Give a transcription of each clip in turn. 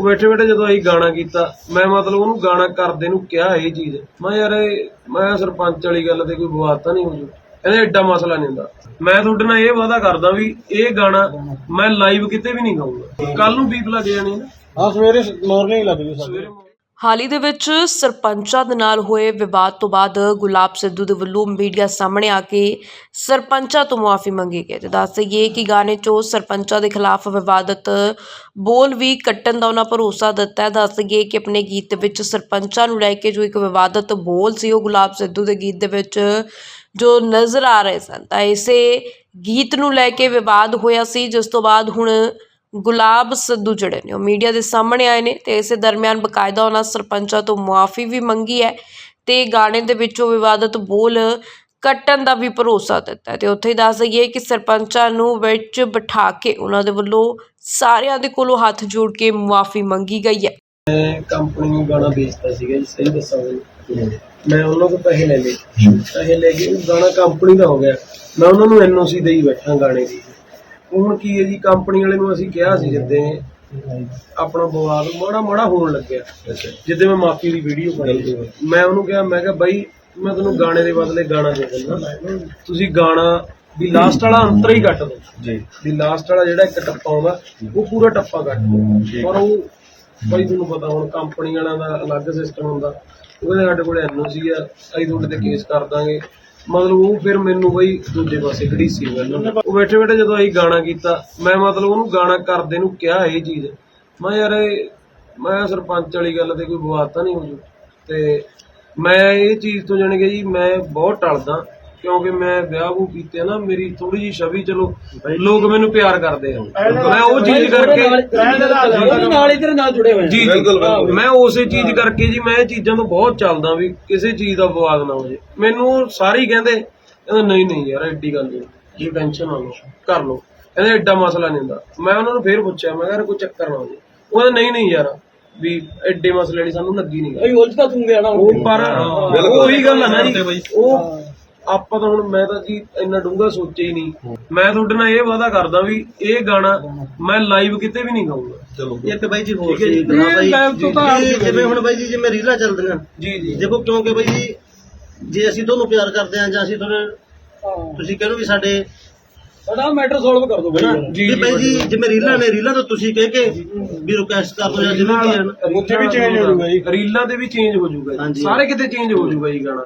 ਉਹ ਬੈਠੇ ਬੈਠੇ ਜਦੋਂ ਅਸੀਂ ਗਾਣਾ ਕੀਤਾ ਮੈਂ ਮਤਲਬ ਉਹਨੂੰ ਗਾਣਾ ਕਰਦੇ ਨੂੰ ਕਿਹਾ ਇਹ ਚੀਜ਼। ਮੈਂ ਯਾਰ ਇਹ ਮੈਂ ਕਿਹਾ ਸਰਪੰਚ ਵਾਲੀ ਗੱਲ ਤੇ ਕੋਈ ਵਿਵਾਦ ਤਾਂ ਨਹੀਂ ਹੋ ਜੂ। ਕਹਿੰਦੇ ਐਡਾ ਮਸਲਾ ਨਹੀਂ ਹੁੰਦਾ। ਮੈਂ ਤੁਹਾਡੇ ਨਾਲ ਇਹ ਵਾਅਦਾ ਕਰਦਾ ਵੀ ਇਹ ਗਾਣਾ ਮੈਂ ਲਾਈਵ ਕਿਤੇ ਵੀ ਨਹੀਂ ਗਾਊਂਗਾ। ਕੱਲ ਨੂੰ ਬੀਪ ਲੱਗ ਜਾਣੀ ਨਾ। ਹਾਂ ਸਵੇਰੇ ਮਾਰਨਿੰਗ ਲੱਗ ਜੂ ਸਾਡੇ। ਸਵੇਰੇ ਹਾਲ ਹੀ ਦੇ ਵਿੱਚ ਸਰਪੰਚਾਂ ਦੇ ਨਾਲ ਹੋਏ ਵਿਵਾਦ ਤੋਂ ਬਾਅਦ ਗੁਲਾਬ ਸਿੱਧੂ ਦੇ ਵੱਲੋਂ ਮੀਡੀਆ ਸਾਹਮਣੇ ਆ ਕੇ ਸਰਪੰਚਾਂ ਤੋਂ ਮੁਆਫੀ ਮੰਗੀ ਗਈ ਤੇ ਦੱਸ ਦਈਏ ਕਿ ਗਾਣੇ 'ਚੋਂ ਸਰਪੰਚਾਂ ਦੇ ਖਿਲਾਫ ਵਿਵਾਦਤ ਬੋਲ ਵੀ ਕੱਟਣ ਦਾ ਉਹਨਾਂ ਭਰੋਸਾ ਦਿੱਤਾ ਹੈ। ਦੱਸ ਦਈਏ ਕਿ ਆਪਣੇ ਗੀਤ ਵਿੱਚ ਸਰਪੰਚਾਂ ਨੂੰ ਲੈ ਕੇ ਜੋ ਇੱਕ ਵਿਵਾਦਤ ਬੋਲ ਸੀ, ਉਹ ਗੁਲਾਬ ਸਿੱਧੂ ਦੇ ਗੀਤ ਦੇ ਵਿੱਚ ਜੋ ਨਜ਼ਰ ਆ ਰਹੇ ਸਨ। ਤਾਂ ਇਸੇ ਗੀਤ ਨੂੰ ਲੈ ਕੇ ਵਿਵਾਦ ਹੋਇਆ ਸੀ, ਜਿਸ ਤੋਂ ਬਾਅਦ ਹੁਣ ਗੁਲਾਬ ਸਿੱਧੂ ਜਿਹੜੇ ਨੇ, ਉਹ ਮੀਡੀਆ ਦੇ ਸਾਹਮਣੇ ਆਏ ਨੇ ਤੇ ਇਸੇ ਦਰਮਿਆਨ ਬਕਾਇਦਾ ਉਹਨਾਂ ਸਰਪੰਚਾਂ ਤੋਂ ਮੁਆਫੀ ਵੀ ਮੰਗੀ ਹੈ ਤੇ ਗਾਣੇ ਦੇ ਵਿੱਚੋਂ ਵਿਵਾਦਤ ਬੋਲ ਕੱਟਣ ਦਾ ਵੀ ਭਰੋਸਾ ਦਿੱਤਾ ਤੇ ਉੱਥੇ ਦੱਸ ਦਈਏ ਕਿ ਸਰਪੰਚਾਂ ਨੂੰ ਵਿੱਚ ਬਿਠਾ ਕੇ ਉਹਨਾਂ ਦੇ ਵੱਲੋਂ ਸਾਰਿਆਂ ਦੇ ਕੋਲੋਂ ਹੱਥ ਜੋੜ ਕੇ ਮੁਆਫੀ ਮੰਗੀ ਗਈ ਹੈ। ਮੈਂ ਕੰਪਨੀ ਨੂੰ ਗਾਣਾ ਵੇਚਦਾ ਸੀਗਾ ਜੀ, ਸਹੀ ਦੱਸਾਂ ਤੁਹਾਨੂੰ ਮੈਂ ਉਹਨਾਂ ਕੋਲ ਪੈਸੇ ਲੈ ਲਏ। ਪੈਸੇ ਲੈ ਕੇ ਗਾਣਾ ਕੰਪਨੀ ਦਾ ਹੋ ਗਿਆ। ਮੈਂ ਉਹਨਾਂ ਨੂੰ ਐਨਓਸੀ ਦੇਈ ਬੈਠਾ ਗਾਣੇ ਦੀ। ਹੁਣ ਕੀ ਹੈ ਜੀ ਕੰਪਨੀ ਵਾਲੇ ਨੂੰ ਅਸੀਂ ਕਿਹਾ ਸੀ ਜਿੱਦੇ ਆਪਣਾ ਬਵਾਦ ਮਾੜਾ ਮਾੜਾ ਹੋਣ ਲੱਗਿਆ। ਜਿੱਦੇ ਮੈਂ ਮਾਫੀ ਦੀ ਵੀਡੀਓ ਪਾਈ। ਮੈਂ ਉਹਨੂੰ ਕਿਹਾ ਮੈਂ ਕਿਹਾ ਬਾਈ ਮੈਂ ਤੁਹਾਨੂੰ ਗਾਣੇ ਦੇ ਬਦਲੇ ਗਾਣਾ ਦੇ ਦਿੰਦਾ। ਤੁਸੀਂ ਗਾਣਾ ਵੀ ਲਾਸਟ ਵਾਲਾ ਅੰਤਰ ਹੀ ਕੱਟ ਦਿਓ ਜੀ। ਵੀ ਲਾਸਟ ਵਾਲਾ ਜਿਹੜਾ ਇੱਕ ਟੱਪਾ ਆਉਂਦਾ ਉਹ ਪੂਰਾ ਟੱਪਾ ਕੱਟ ਦਿਓ ਪਰ ਉਹ ਬਾਈ ਤੁਹਾਨੂੰ ਪਤਾ ਹੁਣ ਕੰਪਨੀ ਵਾਲਿਆਂ ਦਾ ਅਲੱਗ ਸਿਸਟਮ ਹੁੰਦਾ। ਉਹਦੇ ਸਾਡੇ ਕੋਲ ਐਨਓਸੀ ਆ ਅਸੀਂ ਤੁਹਾਡੇ ਤੇ ਕੇਸ ਕਰ ਦਾਂਗੇ। ਮਤਲਬ ਉਹ ਫਿਰ ਮੈਨੂੰ ਬਈ ਦੂਜੇ ਪਾਸੇ ਖੜੀ ਸੀ ਮੈਨੂੰ ਉਹ ਬੈਠੇ ਬੈਠੇ ਜਦੋਂ ਅਸੀਂ ਗਾਣਾ ਕੀਤਾ, ਮੈਂ ਮਤਲਬ ਉਹਨੂੰ ਗਾਣਾ ਕਰਦੇ ਨੂੰ ਕਿਹਾ ਇਹ ਚੀਜ਼। ਮੈਂ ਯਾਰ ਇਹ ਮੈਂ ਸਰਪੰਚ ਵਾਲੀ ਗੱਲ ਤੇ ਕੋਈ ਵਿਵਾਦ ਤਾਂ ਨਹੀਂ ਹੋ ਜੂ? ਤੇ ਮੈਂ ਇਹ ਚੀਜ਼ ਤੋਂ ਜਾਣ ਕੇ ਜੀ ਮੈਂ ਬਹੁਤ ਟਲਦਾ। ਕਿਉਂਕਿ ਮੈਂ ਵਿਆਹ ਵੂ ਕੀਤੇ ਨਾ ਮੇਰੀ ਥੋੜੀ ਜੀ ਛਵੀ ਚਲੋ ਲੋਕ ਮੈਨੂੰ ਪਿਆਰ ਕਰਦੇ ਆ। ਮੈਂ ਉਹ ਚੀਜ਼ ਕਰਕੇ ਨਾਲ ਇਧਰ ਨਾਲ ਜੁੜੇ ਹੋਏ ਜੀ ਜੀ। ਮੈਂ ਉਸੇ ਚੀਜ਼ ਕਰਕੇ ਜੀ ਮੈਂ ਇਹ ਚੀਜ਼ਾਂ ਤੋਂ ਬਹੁਤ ਚੱਲਦਾ ਵੀ ਕਿਸੇ ਚੀਜ਼ ਦਾ ਵਿਵਾਦ ਨਾ ਹੋ ਜੇ। ਮੈਨੂੰ ਸਾਰੇ ਹੀ ਕਹਿੰਦੇ ਕਹਿੰਦੇ ਨਹੀਂ ਨਹੀਂ ਯਾਰ ਐਡੀ ਗੱਲ ਨਹੀਂ। ਜੀ ਟੈਨਸ਼ਨ ਨਾ ਲਓ ਕਰ ਲਓ। ਕਹਿੰਦੇ ਐਡਾ ਮਸਲਾ ਨਹੀਂ ਹੁੰਦਾ। ਮੈਂ ਉਹਨਾਂ ਨੂੰ ਫੇਰ ਪੁੱਛਿਆ ਮੈਂ ਕਿਹਾ ਯਾਰ ਕੋਈ ਚੱਕਰ ਨਾ ਹੋ ਜੇ। ਉਹ ਨਹੀਂ ਨਹੀਂ ਯਾਰ ਵੀ ਐਡੇ ਮਸਲੇ ਦੀ ਸਾਨੂੰ ਲੱਗੀ ਨਹੀਂ ਗੱਲ ਉਲਝਦਾ ਤੂੰ ਗਿਆ ਨਾ। ਉਹ ਪਰ ਉਹੀ ਗੱਲ ਆ ਨਾ ਜੀ। ਉਹ ਆਪਾਂ ਤਾਂ ਹੁਣ ਮੈਂ ਤਾਂ ਜੀ ਇੰਨਾ ਡੂੰਘਾ ਸੋਚਿਆ ਹੀ ਨਹੀਂ। ਮੈਂ ਤੁਹਾਡੇ ਨਾਲ ਇਹ ਵਾਅਦਾ ਕਰਦਾ ਵੀ ਇਹ ਗਾਣਾ ਮੈਂ ਲਾਈਵ ਕਿਤੇ ਵੀ ਨਹੀਂ ਗਾਊਂਗਾ ਇੱਕ ਬਾਈ ਜੀ ਹੋਰ ਠੀਕ ਹੈ ਜੀ। ਸੀ ਹਾਂ ਬਾਈ live ਤੋਂ ਤਾਂ ਜੀ, ਜਿਵੇਂ ਹੁਣ ਬਾਈ ਜੀ ਜਿਵੇਂ ਰੀਲਾਂ ਚੱਲਦੀਆਂ। ਜੀ ਜੀ। ਦੇਖੋ ਕਿਉਂਕਿ ਬਾਈ ਜੀ ਜੇ ਅਸੀਂ ਤੁਹਾਨੂੰ ਪਿਆਰ ਕਰਦੇ ਹਾਂ ਜਾਂ ਅਸੀਂ ਤੁਹਾਨੂੰ ਤੁਸੀਂ ਕਹਿੰਦੇ ਵੀ ਸਾਡੇ ਸਾਡਾ ਮੈਟਰ ਸੋਲਵ ਕਰ ਦੋ ਜੀ, ਜੀ, ਬਾਈ ਜੀ। ਜਿਵੇਂ ਰੀਲਾਂ ਨੇ ਰੀਲਾਂ ਤੋਂ ਤੁਸੀਂ ਕਹਿ ਕੇ ਵੀ ਰਿਕੁਐਸਟ ਕਰ ਦੋ ਜਾਂ ਜਿਵੇਂ ਵੀ ਹਨ ਉੱਥੇ ਵੀ change ਹੋ ਜਾਊਗਾ ਜੀ। ਰੀਲਾਂ ਤੇ ਵੀ ਚੇਂਜ ਹੋ ਜਾਊਗਾ। ਸਾਰੇ ਕਿਤੇ ਚੇਂਜ ਹੋ ਜਾਊਗਾ ਜੀ ਗਾਣਾ।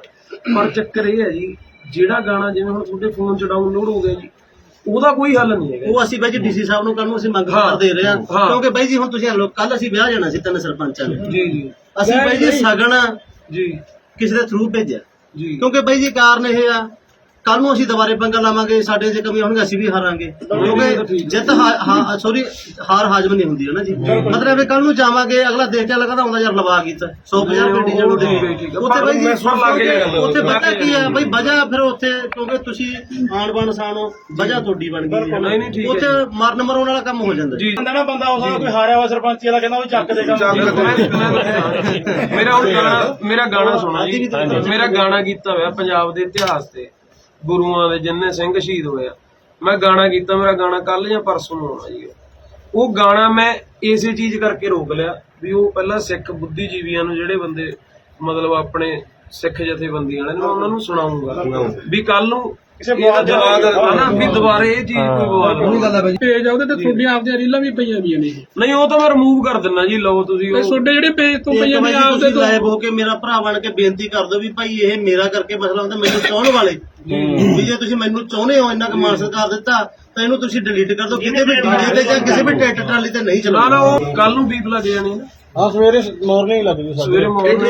ਪਰ ਚੱਕਰ ਇਹ ਹੈ ਜੀ ਜਿਹੜਾ ਗਾਣਾ ਜਿਵੇਂ ਹੁਣ ਤੁਹਾਡੇ ਫੋਨ 'ਚ ਡਾਊਨਲੋਡ ਹੋ ਗਿਆ ਜੀ ਉਹਦਾ ਕੋਈ ਹੱਲ ਨਹੀਂ ਹੈਗਾ ਉਹ ਅਸੀਂ ਬਾਈ ਜੀ ਡੀਸੀ ਸਾਹਿਬ ਨੂੰ ਕੱਲ ਨੂੰ ਅਸੀਂ ਮੰਗ। ਪੱਤਰ ਦੇ ਰਹੇ ਹਾਂ। ਕਿਉਂਕਿ ਬਾਈ ਜੀ ਹੁਣ ਤੁਸੀਂ ਕੱਲ ਅਸੀਂ ਵਿਆਹ ਜਾਣਾ ਸੀ ਤਿੰਨ ਸਰਪੰਚਾਂ ਨੇ। ਜੀ ਜੀ। ਅਸੀਂ ਬਾਈ ਜੀ ਸਗਨ ਜੀ। ਕਿਸੇ ਦੇ ਥਰੂ ਭੇਜਿਆ। ਜੀ। ਕਿਉਂਕਿ ਬਾਈ ਜੀ ਕਾਰਨ ਇਹ ਆ ਕੱਲ ਨੂੰ ਅਸੀਂ ਦੁਬਾਰੇ ਪੰਗਾ ਲਾਵਾਂਗੇ ਸਾਡੇ ਜੇ ਕਮੀ ਹੋਣਗੇ ਅਸੀਂ ਵੀ ਹਾਰਾਂਗੇ। ਕਿਉਂਕਿ ਜਿੱਤ ਸੌਰੀ ਹਾਰ ਹਾਜ਼ਮ ਨਹੀਂ ਹੁੰਦੀ ਹੈ ਨਾ ਜੀ? ਮਤਲਬ ਇਹ ਕੱਲ ਨੂੰ ਜਾਵਾਂਗੇ ਅਗਲਾ ਦੇਖ ਕੇ ਲੱਗਦਾ ਹੁੰਦਾ ਯਾਰ ਲਵਾ ਕੀਤਾ 150 ਰੁਪਏ ਡੀਜ਼ਲ ਨੂੰ ਦੇ ਠੀਕ ਹੈ। ਉੱਥੇ ਬਾਈ ਜੀ ਸੁਣ। ਉੱਥੇ ਪਤਾ ਕੀ ਆ ਬਾਈ ਵਜ੍ਹਾ ਫਿਰ ਉੱਥੇ ਕਿਉਂਕਿ ਤੁਸੀਂ ਆਣ ਬਣ ਸਾਨੋ ਵਜ੍ਹਾ ਤੁਹਾਡੀ ਬਣ ਗਈ ਹੈ। ਨਹੀਂ, ਨਹੀਂ, ਠੀਕ ਹੈ ਉੱਥੇ ਮਰਨ ਮਰਾਉਣ ਵਾਲਾ ਕੰਮ ਹੋ ਜਾਂਦਾ। ਜੀ। ਬੰਦਾ ਨਾ ਬੰਦਾ ਉਹਦਾ ਕੋਈ ਹਾਰਿਆ ਵਾ ਸਰਪੰਚੀ ਵਾਲਾ ਕਹਿੰਦਾ ਉਹ ਚੱਕ ਦੇ ਕੰਮ ਮੇਰਾ ਹੁਣ ਗਾਣਾ ਮੇਰਾ ਗਾਣਾ ਸੁਣੋ ਜੀ। ਮੇਰਾ ਗਾਣਾ ਕੀਤਾ ਹੋਇਆ ਪੰਜਾਬ ਦੇ ਇਤਿਹਾਸ ਤੇ। ਗੁਰੂਆਂ ਦੇ ਜਿੰਨੇ ਸਿੰਘ ਸ਼ਹੀਦ ਹੋਏ ਆ। ਮੈਂ ਗਾਣਾ ਕੀਤਾ ਮੇਰਾ ਗਾਣਾ ਕੱਲ ਜਾਂ ਪਰਸੋਂ ਨੂੰ ਆਉਣਾ ਜੀ। ਉਹ ਗਾਣਾ ਮੈਂ ਇਸੇ ਚੀਜ਼ ਕਰਕੇ ਰੋਕ ਲਿਆ ਵੀ ਉਹ ਪਹਿਲਾਂ ਸਿੱਖ ਬੁੱਧੀਜੀਵੀਆਂ ਨੂੰ ਜਿਹੜੇ ਬੰਦੇ ਮਤਲਬ ਆਪਣੇ ਸਿੱਖ ਜਥੇਬੰਦੀਆਂ ਵਾਲੇ ਨੂੰ ਉਹਨਾਂ ਨੂੰ ਸੁਣਾਉਂਗਾ। ਵੀ ਕੱਲ ਨੂੰ ਕਿਸੇ ਬਾਤ ਹਨਾ ਵੀ ਦੁਬਾਰੇ ਇਹ ਚੀਜ਼ ਕੋਈ ਬਵਾਲ ਨਹੀਂ। ਗੱਲ ਪੇਜ ਆ ਉਹਦੇ ਤੇ ਤੁਹਾਡੀਆਂ ਆਪਦੀਆਂ ਰੀਲਾਂ ਵੀ ਪਈਆਂ ਵੀਆਂ ਨੇ ਨਹੀਂ ਉਹ ਤਾਂ ਮੈਂ ਰਿਮੂਵ ਕਰ ਦਿੰਦਾ ਜੀ ਲਓ ਤੁਸੀਂ ਤੇ ਉਹ। ਤੁਹਾਡੇ ਜਿਹੜੇ ਪੇਜ ਤੋਂ ਤੇ ਪਈਆਂ ਬਾਈ ਨੇ ਜੀ ਆਪਦੇ ਤੁਸੀਂ ਤੋਂ ਲਾਈਵ ਹੋ ਕੇ ਮੇਰਾ ਭਰਾ ਬਣ ਕੇ ਬੇਨਤੀ ਕਰ ਦਿਓ ਵੀ ਭਾਈ ਇਹ ਮੇਰਾ ਕਰਕੇ ਮਸਲਾ ਹੁੰਦਾ ਮੈਨੂੰ ਚਾਹਣ ਵਾਲੇ। ਵੀ ਜੇ ਤੁਸੀਂ ਮੈਨੂੰ ਚਾਹੁੰਦੇ ਹੋ ਇੰਨਾ ਕੁ ਮਾਨ ਸਤਿਕਾਰ ਦਿੱਤਾ ਤਾਂ ਇਹਨੂੰ ਤੁਸੀਂ ਡਿਲੀਟ ਕਰ ਦਿਓ ਕਿਤੇ ਵੀ ਡੀਜੇ ਤੇ ਜਾਂ ਕਿਸੇ ਵੀ ਟਰੈਕਟਰ ਟਰਾਲੀ ਤੇ ਨਹੀਂ ਨਾ ਚਲਾਉਣਾ। ਨਾ ਉਹ ਕੱਲ ਨੂੰ ਬੀਪ ਲੱਗ ਜਾਣੀ ਨਾ। ਹਾਂ ਸਵੇਰੇ ਮਾਰਨਿੰਗ ਲੱਗ ਜੂ ਸਾਡੇ ਸਵੇਰੇ ਮਾਰਨਿੰਗ